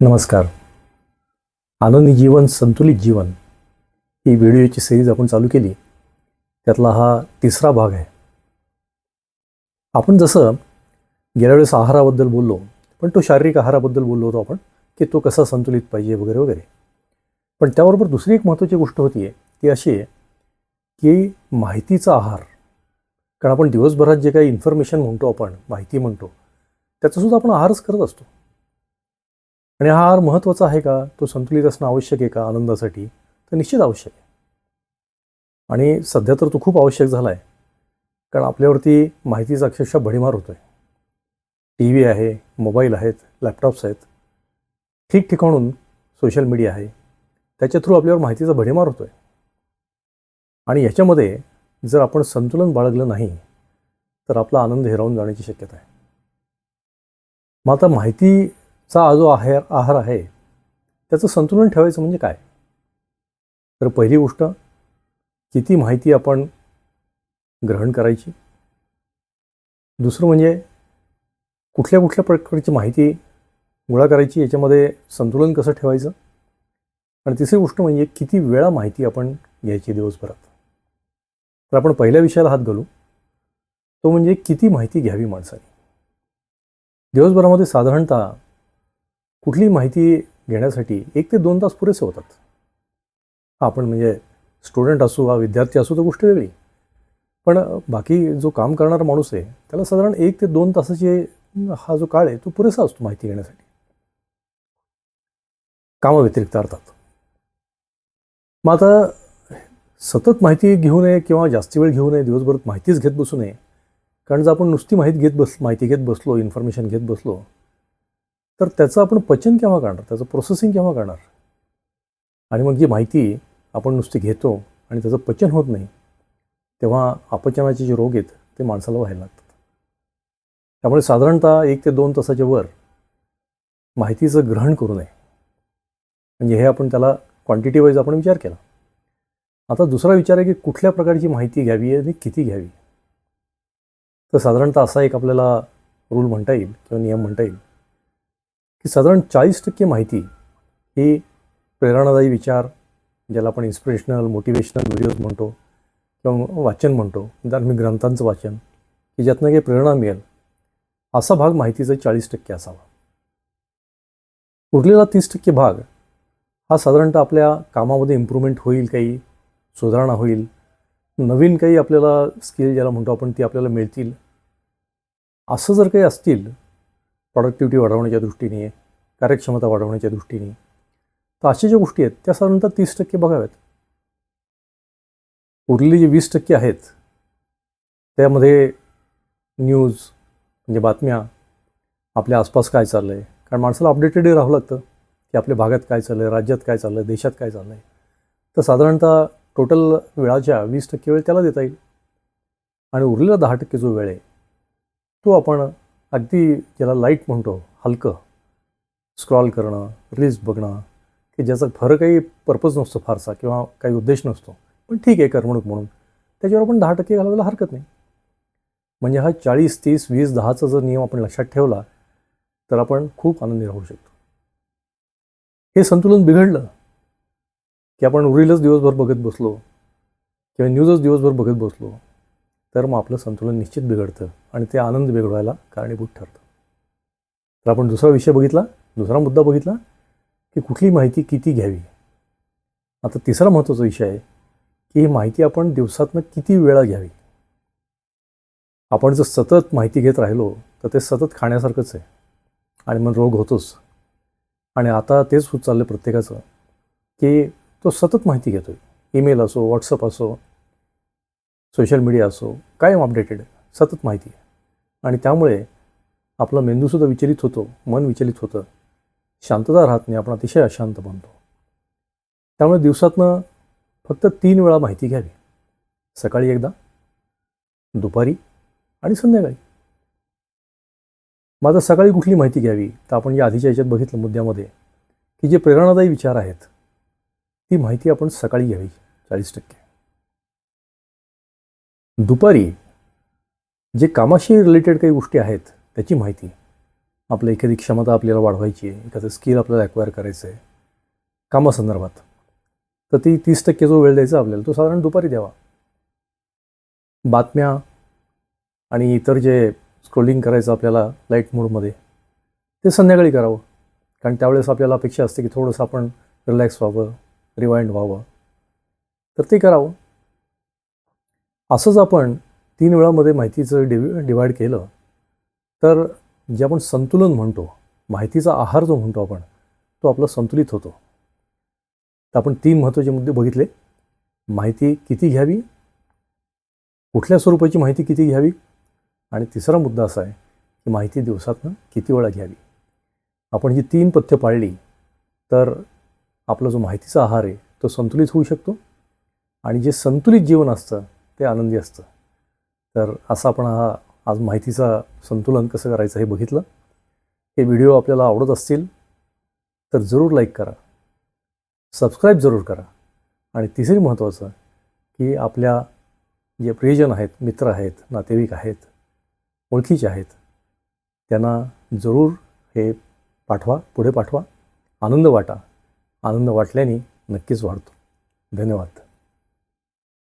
नमस्कार. आनंदी जीवन संतुलित जीवन ही व्हिडिओची सिरीज आपण चालू केली. त्यातला हा तिसरा भाग आहे. आपण जसं गेल्या वेळेस आहाराबद्दल बोललो पण तो शारीरिक आहाराबद्दल बोललो होतो आपण की तो कसा संतुलित पाहिजे वगैरे वगैरे. पण त्याबरोबर दुसरी एक महत्त्वाची गोष्ट होती आहे ती अशी आहे की माहितीचा आहार कारण आपण दिवसभरात जे काही इन्फॉर्मेशन म्हणतो आपण माहिती म्हणतो त्याचासुद्धा आपण आहारच करत असतो. आणि हा आहार महत्त्वाचा आहे का? तो संतुलित असणं आवश्यक आहे का आनंदासाठी? तर निश्चित आवश्यक आहे. आणि सध्या तर तो खूप आवश्यक झाला आहे कारण आपल्यावरती माहितीचा अक्षरशः भडीमार होतो आहे टी व्ही आहे मोबाईल आहेत लॅपटॉप्स आहेत. ठिकठिकाणून सोशल मीडिया आहे. त्याच्या थ्रू आपल्यावर माहितीचा भडीमार होतो आहे आणि याच्यामध्ये जर आपण संतुलन बाळगलं नाही तर आपला आनंद हिरावून जाण्याची शक्यता आहे. मग आता माहिती चा जो आहार आहार आहे. त्याचं संतुलन ठेवायचं म्हणजे काय? तर पहिली गोष्ट किती माहिती आपण ग्रहण करायची? दुसरं म्हणजे कुठल्या कुठल्या प्रकारची माहिती गोळा करायची? याच्यामध्ये संतुलन कसं ठेवायचं? आणि तिसरी गोष्ट म्हणजे किती वेळा माहिती आपण घ्यायची दिवसभरात? तर आपण पहिल्या विषयाला हात घालू. तो म्हणजे किती माहिती घ्यावी माणसाने? दिवसभरामध्ये साधारणतः कुठली माहिती घेण्यासाठी एक ते दोन तास पुरेसे होतात. आपण म्हणजे स्टुडंट असू वा विद्यार्थी असू तर गोष्ट वेगळी. पण बाकी जो काम करणारा माणूस आहे त्याला साधारण एक ते दोन तासाची हा जो काळ आहे तो पुरेसा असतो माहिती घेण्यासाठी. कामाव्यतिरिक्त अर्थात. मग आता सतत माहिती घेऊ नये किंवा जास्ती वेळ घेऊ नये दिवसभर माहितीच घेत बसू नये. कारण जर आपण नुसती माहिती घेत बस माहिती घेत बसलो इन्फॉर्मेशन घेत बसलो तर त्याचं आपण पचन केव्हा करणार? त्याचं प्रोसेसिंग केव्हा करणार? आणि मग जी माहिती आपण नुसती घेतो आणि त्याचं पचन होत नाही तेव्हा अपचनाचे जे रोग आहेत ते माणसाला व्हायला लागतात. त्यामुळे साधारणतः एक ते दोन तासाच्या वर माहितीचं ग्रहण करू नये. म्हणजे हे आपण त्याला क्वांटिटी वाईज आपण विचार केला. आता दुसरा विचार आहे की कुठल्या प्रकारची माहिती घ्यावी आणि किती घ्यावी? तर साधारणतः असा एक आपल्याला रूल म्हणता येईल किंवा नियम म्हणता येईल. की साधारण चाळीस टक्के माहिती ही प्रेरणादायी विचार ज्याला आपण इन्स्पिरेशनल मोटिवेशनल व्हिडिओज म्हणतो किंवा वाचन म्हणतो धार्मिक ग्रंथांचं वाचन की ज्यातनं काही प्रेरणा मिळेल असा भाग माहितीचा चाळीस टक्के असावा. उरलेला तीस टक्के भाग हा साधारणतः आपल्या कामामध्ये इम्प्रूव्हमेंट होईल काही सुधारणा होईल नवीन काही आपल्याला स्किल ज्याला म्हणतो आपण ती आपल्याला मिळतील. असं जर काही असतील प्रॉडक्टिव्हिटी वाढवण्याच्या दृष्टीने कार्यक्षमता वाढवण्याच्या दृष्टीने. तर अशा ज्या गोष्टी आहेत त्या साधारणतः तीस टक्के बघाव्यात. उरलेले जे वीस टक्के आहेत त्यामध्ये न्यूज म्हणजे बातम्या आपल्या आसपास काय चाललं आहे कारण माणसाला अपडेटेडही राहावं लागतं की आपल्या भागात काय चाललं आहे राज्यात काय चाललं आहे देशात काय चाललं आहे तर साधारणतः टोटल वेळाच्या वीस टक्के वेळ त्याला देता येईल. आणि उरलेला दहा टक्के जो वेळ आहे तो आपण अगदी ज्याला लाइट म्हणतो हलकं स्क्रॉल करणं रील्स बघणं की ज्याचा खरं काही पर्पज नसतो फारसा किंवा काही उद्देश नसतो पण ठीक आहे करमणूक म्हणून त्याच्यावर आपण दहा टक्के घालवायला हरकत नाही. म्हणजे हा चाळीस तीस वीस दहाचा जर नियम आपण लक्षात ठेवला तर आपण खूप आनंदी राहू शकतो. हे संतुलन बिघडलं की आपण रीलच दिवसभर बघत बसलो किंवा न्यूजच दिवसभर बघत बसलो तर मग आपलं संतुलन निश्चित बिघडतं आणि ते आनंद बिघडवायला कारणीभूत ठरतं. तर आपण दुसरा विषय बघितला दुसरा मुद्दा बघितला की कुठली माहिती किती घ्यावी? आता तिसरा महत्त्वाचा विषय आहे की ही माहिती आपण दिवसातनं किती वेळा घ्यावी? आपण जर सतत माहिती घेत राहिलो तर ते सतत खाण्यासारखंच आहे आणि मग रोग होतोच. आणि आता तेच होत चाललं प्रत्येकाचं की तो सतत माहिती घेतो आहे ईमेल असो व्हॉट्सअप असो सोशल मीडिया असो कायम अपडेटेड सतत माहिती आणि त्यामुळे आपला मेंदूसुद्धा विचलित होतो मन विचलित होतं. शांतता राहत नाही आपण अतिशय अशांत बनतो. त्यामुळे दिवसातनं फक्त तीन वेळा माहिती घ्यावी. सकाळी एकदा दुपारी आणि संध्याकाळी. माझं सकाळी कुठली माहिती घ्यावी? तर आपण या आधीच्या याच्यात बघितलं मुद्द्यामध्ये की जे प्रेरणादायी विचार आहेत ती माहिती आपण सकाळी घ्यावी चाळीस टक्के. दुपारी जे कामाशी रिलेटेड काही गोष्टी आहेत त्याची माहिती. आपलं एखादी क्षमता आपल्याला वाढवायची आहे एखादं स्किल आपल्याला ॲक्वायर करायचं आहे कामासंदर्भात. तर ती तीस टक्के जो वेळ द्यायचा आपल्याला तो साधारण दुपारी द्यावा. बातम्या आणि इतर जे स्क्रोलिंग करायचं आपल्याला लाइट मोडमध्ये ते संध्याकाळी करावं. कारण त्यावेळेस आपल्याला अपेक्षा असते की थोडंसं आपण रिलॅक्स व्हावं रिवाइंड व्हावं. तर ते करावं. असंच आपण तीन वेळामध्ये माहितीचं डिव डिवाईड केलं तर जे आपण संतुलन म्हणतो माहितीचा आहार जो म्हणतो आपण तो आपला संतुलित होतो. तर आपण तीन महत्त्वाचे मुद्दे बघितले. माहिती किती घ्यावी? कुठल्या स्वरूपाची माहिती किती घ्यावी? आणि तिसरा मुद्दा असा आहे की माहिती दिवसातनं किती वेळा घ्यावी? आपण ही तीन पथ्य पाळली तर आपला जो माहितीचा आहार आहे तो संतुलित होऊ शकतो. आणि जे संतुलित जीवन असतं ते आनंदी असतं. तर असा आपण हा आज माहितीचा संतुलन कसं करायचं हे बघितलं. हे व्हिडिओ आपल्याला आवडत असतील तर जरूर लाईक करा. सबस्क्राईब जरूर करा. आणि तिसरी महत्त्वाचं की आपल्या जे प्रियजन आहेत मित्र आहेत नातेवाईक आहेत ओळखीचे आहेत त्यांना जरूर हे पाठवा पुढे पाठवा. आनंद वाटा. आनंद वाटल्याने नक्कीच वाढतो. धन्यवाद.